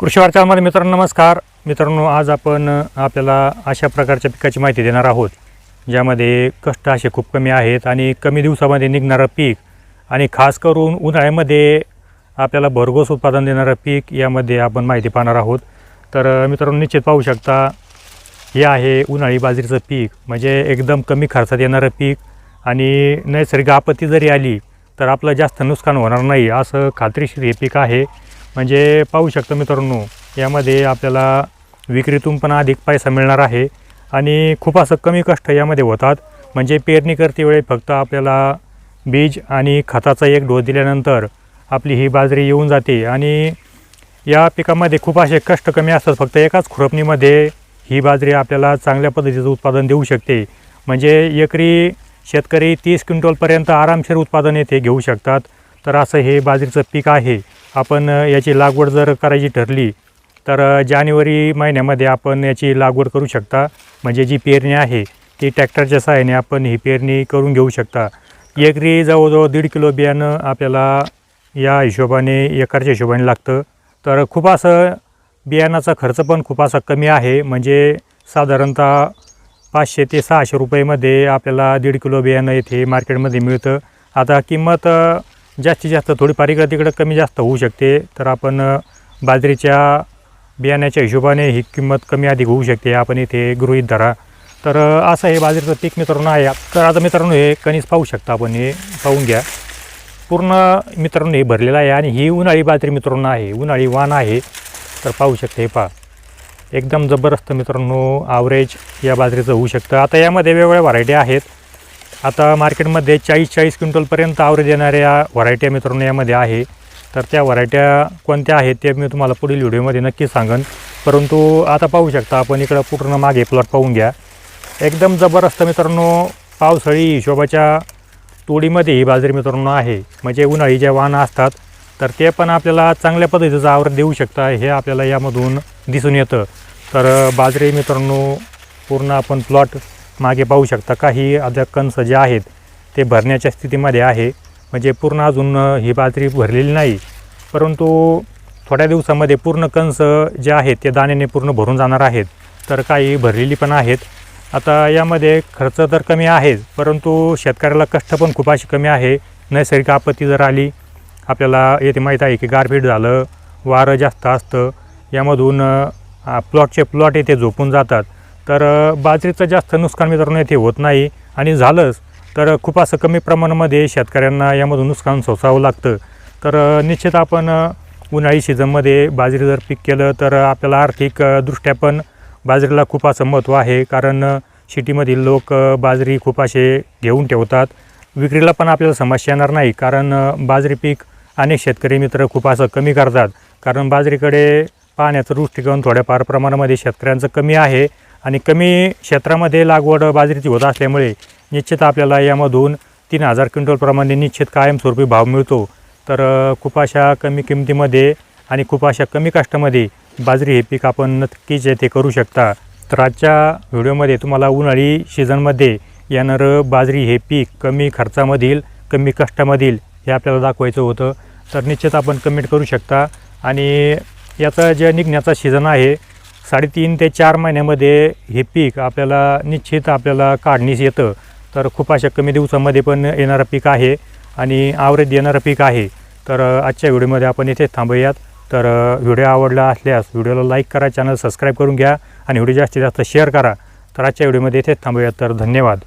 कृषी वार्तामध्ये मित्रांनो नमस्कार. मित्रांनो आज आपण आपल्याला अशा प्रकारच्या पिकाची माहिती देणार आहोत ज्यामध्ये कष्ट असे खूप कमी आहेत आणि कमी दिवसामध्ये निघणारं पीक आणि खास करून उन्हाळ्यामध्ये आपल्याला भरघोस उत्पादन देणारं पीक यामध्ये आपण माहिती पाहणार आहोत. तर मित्रांनो निश्चित पाहू शकता हे आहे उन्हाळी बाजरीचं पीक. म्हणजे एकदम कमी खर्चात येणारं पीक आणि नैसर्गिक आपत्ती जरी आली तर आपलं जास्त नुकसान होणार नाही असं खात्रीशीर हे पीक आहे. म्हणजे पाहू शकतो मित्रांनो यामध्ये आपल्याला विक्रीतून पण अधिक पैसा मिळणार आहे आणि खूप असं कमी कष्ट यामध्ये होतात. म्हणजे पेरणी करते वेळी फक्त आपल्याला बीज आणि खताचा एक डोस दिल्यानंतर आपली ही बाजरी येऊन जाते आणि या पिकामध्ये खूप असे कष्ट कमी असतात. फक्त एकाच खुरपणीमध्ये ही बाजरी आपल्याला चांगल्या पद्धतीचं उत्पादन देऊ शकते. म्हणजे एकरी शेतकरी तीस क्विंटलपर्यंत आरामशीर उत्पादन येथे घेऊ शकतात. तर असं हे बाजरीचं पीक आहे. आपण याची लागवड जर करायची ठरली तर जानेवारी महिन्यामध्ये आपण याची लागवड करू शकता. म्हणजे जी पेरणी आहे ती ट्रॅक्टरच्या सहाय्याने आपण ही पेरणी करून घेऊ शकता. एकरी जवळजवळ दीड किलो बियाणं आपल्याला या हिशोबाने एकरच्या हिशोबाने लागतं. तर खूप असं बियाणाचा खर्च पण खूप असा कमी आहे. म्हणजे साधारणतः पाचशे ते सहाशे रुपयेमध्ये आपल्याला दीड किलो बियाणं येथे मार्केटमध्ये मिळतं. आता किंमत जास्तीत जास्त थोडीफार इकडं तिकडं कमी जास्त होऊ शकते. तर आपण बाजरीच्या बियाण्याच्या हिशोबाने ही किंमत कमी अधिक होऊ शकते. आपण इथे गृहीत धरा. तर असं हे बाजरीचं पीक मित्रांनो आहे. तर आता मित्रांनो हे कणीस पाहू शकता आपण. हे पाहून घ्या. पूर्ण मित्रांनो हे भरलेलं आहे आणि ही उन्हाळी बाजरी मित्रांनो आहे. उन्हाळी वाण आहे. तर पाहू शकते हे पहा. एकदम जबरदस्त मित्रांनो आवरेज या बाजरीचं होऊ शकतं. आता यामध्ये वेगवेगळ्या व्हरायटी आहेत. आता मार्केटमध्ये चाळीस चाळीस क्विंटलपर्यंत ॲव्हरेज देणाऱ्या व्हरायट्या मित्रांनो यामध्ये आहे. तर त्या व्हरायट्या कोणत्या आहेत ते मी तुम्हाला पुढील व्हिडिओमध्ये नक्की सांगन. परंतु आता पाहू शकता आपण इकडं पूर्ण मागे प्लॉट पाहून घ्या. एकदम जबरदस्त मित्रांनो पावसाळी हिशोबाच्या तोडीमध्ये ही बाजरी मित्रांनो आहे. म्हणजे उन्हाळी ज्या वाहनं असतात तर ते पण आपल्याला चांगल्या पद्धतीचं आवड देऊ शकता हे आपल्याला यामधून दिसून येतं. तर बाजरी मित्रांनो पूर्ण आपण प्लॉट मागे पाहू शकता काही अद्याप कंस जे आहेत ते भरण्याच्या स्थितीमध्ये आहे. म्हणजे पूर्ण अजून ही बाजरी भरलेली नाही. परंतु थोड्या दिवसामध्ये पूर्ण कंस जे आहेत ते दाण्याने पूर्ण भरून जाणार आहेत. तर काही भरलेली पण आहेत. आता यामध्ये खर्च तर कमी आहेच परंतु शेतकऱ्याला कष्ट पण खूप अशी कमी आहे. नैसर्गिक आपत्ती जर आली आपल्याला येथे माहीत आहे की गारपीट झालं वारं जास्त असतं. यामधून प्लॉटचे प्लॉट येथे झोपून जातात. तर बाजरीचं जास्त नुकसान मित्रांनो येथे होत नाही. आणि झालंच तर खूप असं कमी प्रमाणामध्ये शेतकऱ्यांना यामधून नुकसान सोसावं लागतं. तर निश्चित आपण उन्हाळी सीझनमध्ये बाजरी जर पीक केलं तर आपल्याला आर्थिक दृष्ट्या पण बाजरीला खूप असं महत्त्व आहे. कारण सिटीमधील लोक बाजरी खूप असे घेऊन ठेवतात. विक्रीला पण आपल्याला समस्या येणार नाही. कारण बाजरी पीक अनेक शेतकरी मित्र खूप असं कमी करतात. कारण बाजरीकडे पाण्याचं दृष्टिकोन थोड्याफार प्रमाणामध्ये शेतकऱ्यांचं कमी आहे. आणि कमी क्षेत्रामध्ये लागवड बाजरीची होत असल्यामुळे निश्चित आपल्याला यामधून तीन हजार क्विंटलप्रमाणे निश्चित कायमस्वरूपी भाव मिळतो. तर खूप अशा कमी किमतीमध्ये आणि खूप अशा कमी कष्टामध्ये बाजरी हे पीक आपण नक्कीच येथे करू शकता. तर आजच्या व्हिडिओमध्ये तुम्हाला उन्हाळी सीझनमध्ये येणारं बाजरी हे पीक कमी खर्चामधील कमी कष्टामधील हे आपल्याला दाखवायचं होतं. तर निश्चित आपण कमेंट करू शकता. आणि याचा जे निघण्याचा सीझन आहे साडेतीन ते चार महिन्यामध्ये हे पीक आपल्याला निश्चित आपल्याला काढणीस येतं. तर खूप अशा कमी दिवसामध्ये पण येणारं पीक आहे आणि आवरेज येणारं पीक आहे. तर आजच्या व्हिडिओमध्ये आपण इथेच थांबूयात. तर व्हिडिओ आवडला असल्यास व्हिडिओला लाईक करा चॅनल सबस्क्राईब करून घ्या आणि व्हिडिओ जास्तीत जास्त शेअर करा. तर आजच्या व्हिडिओमध्ये इथेच थांबूयात. तर धन्यवाद.